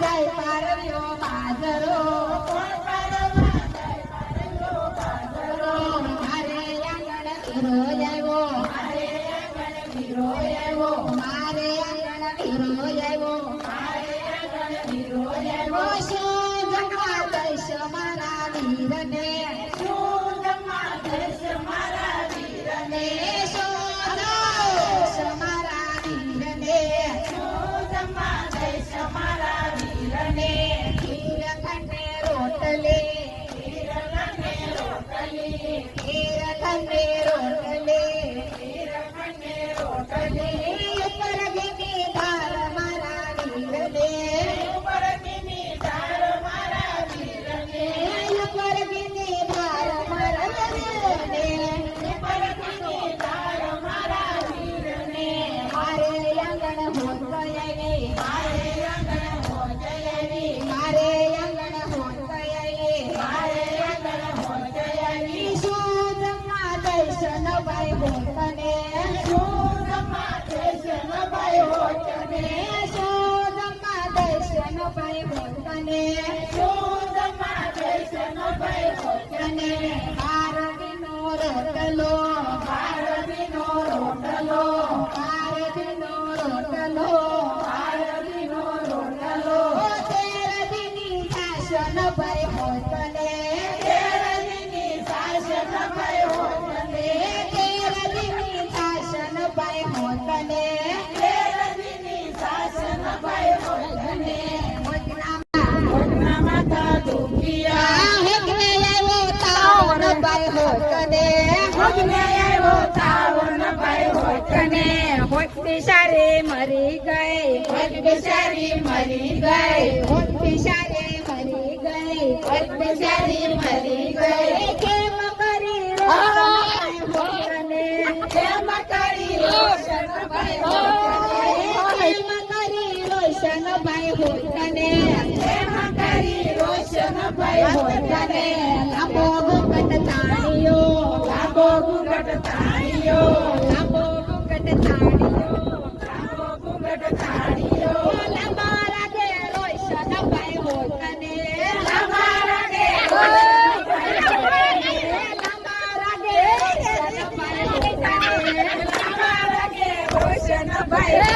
જાય પારવ્યો બાજરો મારે આંગણ વીરો આવ્યો મારે આંગણ વીરો આવ્યો sangre જમવા દઈશ નવાઈ હોતને ભારતીનો રોટલો ભારતીનો રોટલો ભારતીનો રોટલો ભારતીનો રોટલો. શાસન ભય હોત બિચારી મરી ગઈ હોત બિચારી મરી ગઈ. હોત બિચારી મરી ગઈ હોત બિચારી મરી ગઈ. કેમ કરી રોશને કેમ કરી રોશન ભાઈ કેમ કરી રોશન ભાઈ હોતને કેમ કરી રોશન ભાઈ લાંબો vai.